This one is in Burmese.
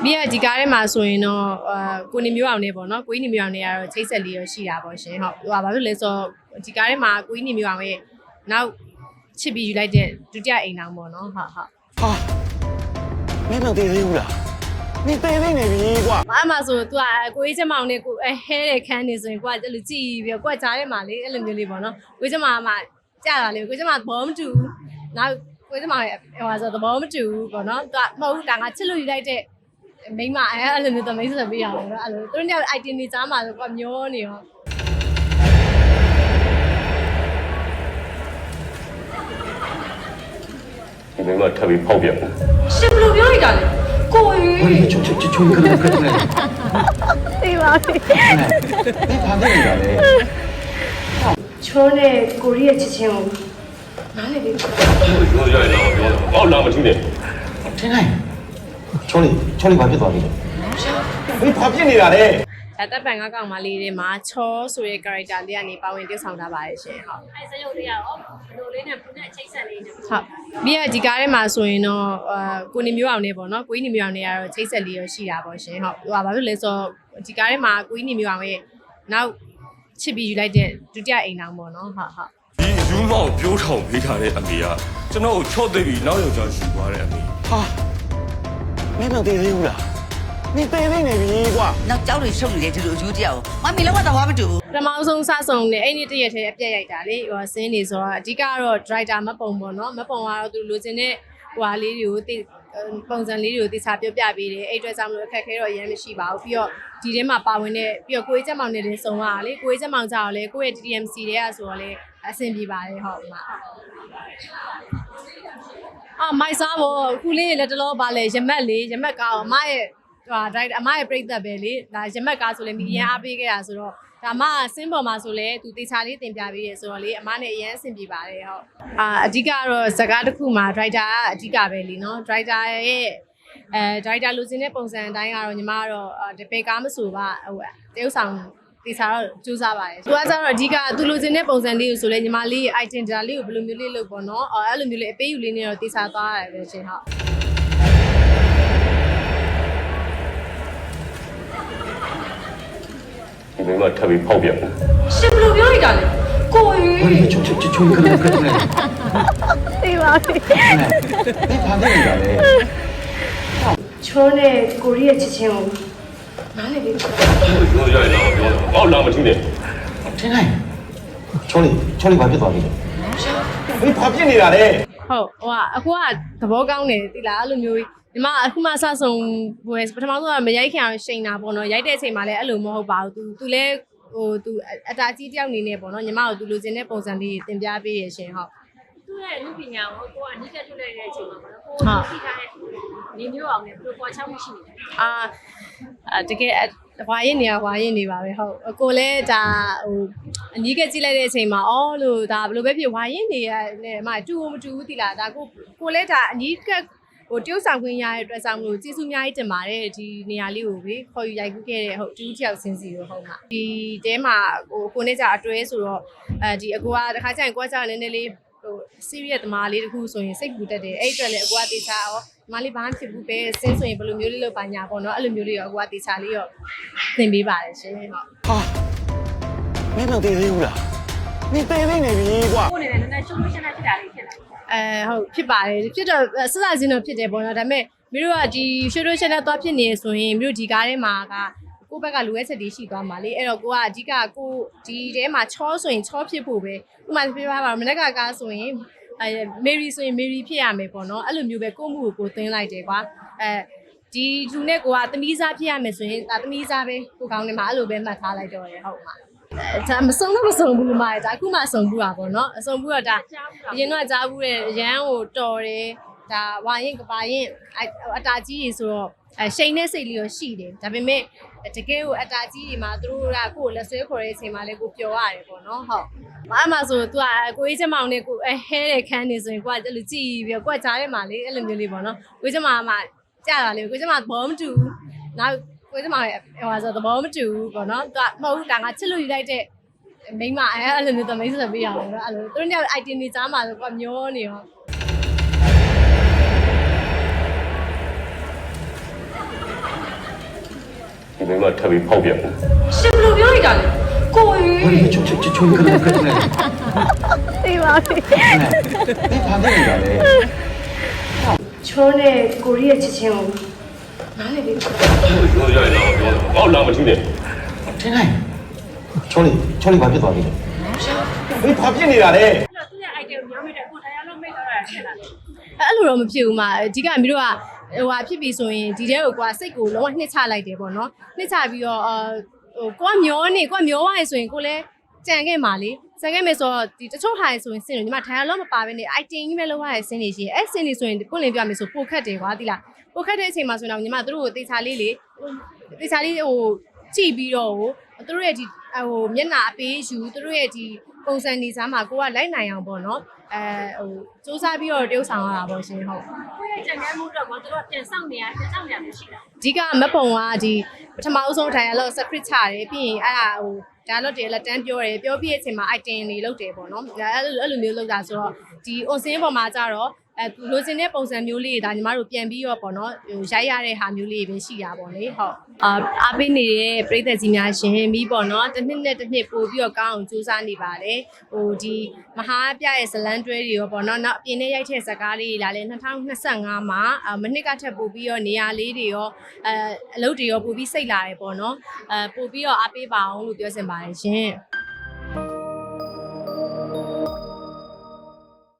ပြီးတော့ဒီကားထဲမှာဆိုရင်တော့အာကိုနေမျိုးအောင်နေပေါ့နော်ကိုကြီးနေမျိုးအောင်နေကတော့ချိတ်ဆက်လေးရရှိတာပေါ့ရှင်ဟုတ်ဟိုကဘာဖြစ်လဲဆိုတော့ဒီကားထဲမှာကိုကြီးနေမျိုးအောင်ရဲ့နောက်ချစ်ပြီးယူလိုက်တဲ့ဒုတိယအိမ်အောင်ပေါ့နော်ဟုတ်ဟုတ် ဟာမင်းမသေးသေးဘူးလားမင်းသေးသေးနေပြီကွာ အမှဆို तू อ่ะကိုကြီးချက်မောင်နဲ့ကိုအဲဟဲတဲ့ခန်းနေဆိုရင်ကိုကအဲ့လိုကြည်ပြီးတော့ကိုကကြားထဲမှာလေအဲ့လိုမျိုးလေးပေါ့နော်ကိုကြီးချက်မောင်ကမှကြာတာလေကိုကြီးချက်မောင်သဘောမတူဘူးနောက်ကိုကြီးချက်မောင်ရဲ့ဟိုဟာဆိုသဘောမတူဘူးပေါ့နော် तू ကမဟုတ်ဘူးဒါငါချစ်လို့ယူလိုက်တဲ့ မိန်းမအဲအဲ့လိုမျိုးသမိတ်ဆက်ပေးရအောင်နော်အဲ့လိုသူတို့ည item တွေကြားမှာဆိုကိုကမျောနေရောဒီမိမထပ်ပြီးဖောက်ပြန်ဘူးရှင်ဘယ်လိုပြောလိုက်တာလဲကိုကြီးဟိုချုံချုံချုံကလေးကလေးနဲ့သိပါပြီမင်းဘာဖြစ်နေတာလဲချိုးနဲ့ကိုရီးရဲ့ချစ်ချင်းကိုနားလေပြီပြောရရင်တော့ပြောတယ်ဟောလာမထီးနဲ့ထင်းလိုက် ချောလေးချောလေးဘာဖြစ်သွားပြီလဲမင်းဘာဖြစ်နေတာလဲဒါတပ်ပံကကောင်မလေးတွေမှာချောဆိုတဲ့ character လေးကနေပါဝင်တည်ဆောင်ထားပါတယ်ရှင်ဟုတ်အဲစရုပ်လေးရောဘယ်လိုလေးနဲ့ဘုနဲ့အချိတ်ဆက်လေးနဲ့ဟုတ်ပြီးတော့ဒီကားထဲမှာဆိုရင်တော့အာကိုနေမျိုးအောင်နေပေါ့နော်ကိုကြီးနေမျိုးအောင်နေကတော့ချိတ်ဆက်လေးရရှိတာပေါ့ရှင်ဟုတ်ဟိုကဘာဖြစ်လဲဆိုတော့ဒီကားထဲမှာကိုကြီးနေမျိုးအောင်ရဲ့နောက်ချစ်ပြီးယူလိုက်တဲ့ဒုတိယအိမ်အောင်ပေါ့နော်ဟုတ်ဟုတ်ဒီယူမောင်ပြိုးထောင်ပေးထားတဲ့အမေကကျွန်တော်ကိုချော့သိပြီးနောက်ယောက်ျားယူသွားတဲ့အမေဟာ မင်းမသေးသေးဘူးလားမင်းသေးသေးနေပြီကွာနောက်ကြောက်တွေရှုပ်နေတယ်ဒီလိုအကျိုးတရားကိုမမီလုံးဝတော့ဘာမတူဘူးပထမဆုံးစဆုံနေအဲ့ဒီတရက်တည်းအပြက်ရိုက်တာလေဟိုဆင်းနေဆိုတော့အဓိကတော့ driver မပုံပေါ့နော်မပုံကတော့သူလိုချင်တဲ့ဟိုဟာလေးတွေကိုတိပုံစံလေးတွေကိုတိကျပြောပြပေးတယ်အဲ့အတွက်ကြောင့်မလို့အခက်ခဲတော့အရင်မရှိပါဘူးပြီးတော့ဒီထဲမှာပါဝင်တဲ့ပြီးတော့ကိုကြီးချက်မောင်နဲ့လည်းစုံရတာလေကိုကြီးချက်မောင်ကြောက်လေကိုယ့်ရဲ့ TTMC တွေကဆိုတော့လေအဆင်ပြေပါတယ်ဟုတ်မှာ အာမိုက်စားဘောခုလေးလက်တလောပါလေရမက်လေးရမက်ကားအမရဲ့ဟိုဒိုက်အမရဲ့ပြိတ္တပဲလေဒါရမက်ကားဆိုလေမိအရင်အားပေးခဲ့တာဆိုတော့ဒါမှဆင်းပေါ်မှာဆိုလေသူတေချာလေးတင်ပြပေးရဆိုတော့လေအမနဲ့အရင်အဆင်ပြေပါတယ်ဟုတ်အာအဓိကတော့ဇကားတစ်ခုမှာဒရိုက်တာကအဓိကပဲလीနော်ဒရိုက်တာရဲ့အဲဒရိုက်တာလိုချင်တဲ့ပုံစံအတိုင်းကတော့ညီမကတော့ဒီပေကားမဆိုပါဟိုတရုပ်ဆောင် တေချာတော့စူးစမ်းပါတယ်သူကကျတော့အဓိကသူလိုချင်တဲ့ပုံစံလေးကိုဆိုလေညီမလေးရဲ့ item ဒါလေးကိုဘယ်လိုမျိုးလေးလုပ်ပေါ့နော်အဲ့လိုမျိုးလေးအပေးယူလေးနဲ့တော့တေချာသွားရတယ်ပဲရှင်ဟုတ်ဒီမိမထပ်ပြီးဖောက်ပြန်ဘူးရှင်ဘယ်လိုပြောလိုက်တာလဲကိုကြီးဟိုချုံချုံချုံကလေးကလေးနဲ့သိပါပြီမင်းဘာဖြစ်နေတာလဲချိုးနဲ့ကိုရီးရဲ့ချစ်ချင်းကို နားလေပြီ ပြောရရင်တော့ပြောတယ်ဟောလာမထီးနဲ့ ထင်းလိုက်ချောလေးချောလေးဘာဖြစ်သွားပြီလဲမင်းဘာဖြစ်နေတာလဲ ဟုတ်ဟိုကအခုကသဘောကောင်းတယ်တိလားအဲ့လိုမျိုးဒီမှာအခုမှစဆုံဟိုပထမဆုံးကမရိုက်ခင်အောင်ရှိန်တာပေါ့နော်ရိုက်တဲ့အချိန်မှာလည်းအဲ့လိုမဟုတ်ပါဘူး तू तू လဲဟို तू အတာကြီးတယောက်အနေနဲ့ပေါ့နော်ညီမတို့ तू လိုချင်တဲ့ပုံစံလေးတင်ပြပေးရရှင်ဟုတ် သူ့ရဲ့လူပညာကိုကိုကအနိကထုတ်လိုက်တဲ့အချိန်မှာပေါ့နော်ကိုသိထားတဲ့နေမျိုးအောင်နဲ့ဘယ်လိုပေါ်ချောင်းမရှိနေလဲအာအာတကယ်အဝါရင်နေရဝါရင်နေပါပဲဟုတ်အကိုလည်းဒါဟိုအနီးကကြည့်လိုက်တဲ့အချိန်မှာအော်လို့ဒါဘယ်လိုပဲဖြစ်ဝါရင်နေရနဲ့အမတူမတူဘူးတိလားဒါကိုကိုလည်းဒါအနီးကဟိုတရုတ်ဆောင်ခွင့်ရတဲ့အတွက်ဆောင်မလို့ကျေးဇူးအများကြီးတင်ပါတယ်ဒီနေရာလေးကိုပဲခေါ်ယူရိုက်ကူးခဲ့တဲ့ဟုတ်တူးတယောက်စင်းစီကိုဟုတ်မှာဒီတဲမှာဟိုကိုနဲ့ကြအတွဲဆိုတော့အဲဒီအကိုကတခါကျရင်ကိုကကျနည်းနည်းလေး ဟို serious သမားလေးတခုဆိုရင်စိတ်ပူတတ်တယ်အဲ့အတွက်လည်းအကိုကတေချာရောဒီမလေးဘာမှဖြစ်ဘူးပဲစင်းဆိုရင်ဘယ်လိုမျိုးလေးလုပ်ပါညာပေါ့နော်အဲ့လိုမျိုးလေးရောအကိုကတေချာလေးရောသင်ပေးပါတယ်ရှင်ဟုတ်ဟာမင်းမသေးသေးဘူးလားမင်းသေးသေးနေပြီကွာကိုနေနဲ့နည်းနည်းရှုံးရှင်းနေဖြစ်တာလေးဖြစ်လာတယ်အဲဟုတ်ဖြစ်ပါတယ်ဖြစ်တော့စစချင်းတော့ဖြစ်တယ်ပေါ့နော်ဒါပေမဲ့မင်းတို့ကဒီရှိုးတို့ချက်နဲ့သွားဖြစ်နေဆိုရင်မင်းတို့ဒီကားထဲမှာကကိုယ့်ဘက်ကလူရဲ့ချက်တွေရှိသွားမှာလေအဲ့တော့ကိုကအဓိကကိုဒီထဲမှာချောဆိုရင်ချောဖြစ်ဖို့ပဲ ဥပမာပြပြပါမနေ့ကကားဆိုရင်အဲမေရီဆိုရင်မေရီဖြစ်ရမယ်ပေါ့နော်အဲ့လိုမျိုးပဲကိုယ့်မှုကိုကိုသိမ်းလိုက်တယ်ကွာအဲဒီလူနဲ့ကိုကသမီးစားဖြစ်ရမယ်ဆိုရင်ဒါသမီးစားပဲကိုကောင်းနေမှာအဲ့လိုပဲမှတ်ထားလိုက်တော့ရဟုတ်မှာအဲဒါမစုံတော့မစုံဘူးမှာဒါအခုမှစုံဘူးတာပေါ့နော်အစုံဘူးတော့ဒါအရင်တော့ကြားဘူးတဲ့ရန်ကိုတော်တယ်ဒါဝါရင်ကပါရင်အတာကြီးကြီးဆိုတော့ အရှိန်တဲ့စိတ်လေးရောရှိတယ်ဒါပေမဲ့တကယ်ကိုအတာကြီးတွေမှာသူတို့ကကိုယ်လက်ဆွဲခေါ်တဲ့အချိန်မှာလည်းကိုပျော်ရတယ်ပေါ့နော်ဟုတ်ဘာမှဆို तू ကကိုကြီးချက်မောင်နဲ့ကိုအဲဟဲတဲ့ခန်းနေဆိုရင်ကိုကအဲ့လိုကြည်ပြီးတော့ကိုကကြားထဲမှာလေအဲ့လိုမျိုးလေးပေါ့နော်ကိုကြီးချက်မောင်ကမှကြာတာလေကိုကြီးချက်မောင်သဘောမတူဘူးနောက်ကိုကြီးချက်မောင်ရဲ့ဟိုဟာဆိုသဘောမတူဘူးပေါ့နော် तू ကမဟုတ်ဘူးဒါငါချစ်လို့ယူလိုက်တဲ့မိန်းမအဲအဲ့လိုမျိုးသမိတ်ဆက်ပေးရအောင်နော်အဲ့လိုသူတို့ည item တွေကြားမှာဆိုကမျောနေရော ဒီမိမထပ်ပြီးဖောက်ပြန်ဘူးရှင်ဘယ်လိုပြောလိုက်တာလဲကိုကြီး ချိုချိုချိုချိုကလည်းကလည်းသိပါပြီဘယ်ဖာနေကြလဲချိုးနဲ့ကိုရီးယားချက်ချင်းကိုနားလေလေးပြောရရင်တော့ပြောတော့လာမထူးနဲ့ထင်းလိုက်ချောလေးချောလေးဘာဖြစ်သွားပြီလဲဘယ်ဖာဖြစ်နေတာလဲသူ့ရဲ့ item ရောင်းမိတဲ့ကိုထိုင်ရလို့မိတ်သွားတာဖြစ်လာအဲ့လိုတော့မဖြစ်ဘူးမှာအဓိကမင်းတို့က ဟိုဟာဖြစ်ပြီဆိုရင်ဒီတဲကိုကွာစိတ်ကိုလုံးဝနှိမ့်ချလိုက်တယ်ပေါ့နော်နှိမ့်ချပြီးတော့အာဟိုကိုကမျောနေကိုကမျောသွားရဆိုရင်ကိုလည်းကြံခဲ့မှာလေကြံခဲ့မယ်ဆိုတော့ဒီတချို့ဟာရဆိုရင်စင်လို့ညီမထိုင်ရလို့မပါဘဲနေ item ကြီးပဲလုံးဝရစင်နေရှိအဲ့စင်နေဆိုရင်ကိုလင်းပြမယ်ဆိုပိုခက်တယ်ကွာတိလားပိုခက်တဲ့အချိန်မှာဆိုတော့ညီမတို့ကိုတေချာလေးလေတေချာလေးဟိုကြည့်ပြီးတော့ဟိုတို့ရဲ့ဒီဟိုမျက်နှာအပေးယူတို့ရဲ့ဒီ ပုံစံနေစားမှာကိုကလိုက်နိုင်အောင်ပေါ့နော်အဲဟိုစူးစမ်းပြီးတော့တရုပ်ဆောင်ရတာပေါ့ရှင်ဟုတ်ကိုယ့်ရဲ့ကြံခဲ့မှုတော့ကသူတို့ပြန်ဆောင်နေရပြန်ဆောင်နေရမရှိတာအဓိကမက်ပုံကဒီပထမအဆုံးထိုင်ရလို့ script ချတယ်ပြီးရင်အဲ့ဒါဟို dialogue တွေလက်တန်းပြောတယ်ပြောပြတဲ့အချိန်မှာ item တွေလုပ်တယ်ပေါ့နော်အဲ့လိုအဲ့လိုမျိုးလုပ်တာဆိုတော့ဒီ on scene ပေါ်မှာကြတော့ အဲလိုချင်တဲ့ပုံစံမျိုးလေးတွေဒါညီမတို့ပြန်ပြီးတော့ပေါ့နော်ဟိုရိုက်ရတဲ့ဟာမျိုးလေးတွေပဲရှိတာပေါ့လေဟုတ်အာအားပေးနေတဲ့ပြည်သက်ကြီးများရှင်ပြီးပေါ့နော်တစ်နှစ်နဲ့တစ်နှစ်ပို့ပြီးတော့ကောင်းအောင်ကြိုးစားနေပါတယ်ဟိုဒီမဟာပြရဲ့ဇလန်တွဲတွေရောပေါ့နော်နောက်အပြင်နဲ့ရိုက်တဲ့ဇာတ်ကားလေးတွေလာလဲ2025မှာအမနှစ်ကထပ်ပို့ပြီးတော့နေရာလေးတွေရောအဲအလုပ်တွေရောပို့ပြီးစိတ်လာတယ်ပေါ့နော်အဲပို့ပြီးတော့အားပေးပါအောင်လို့ပြောချင်ပါတယ်ရှင်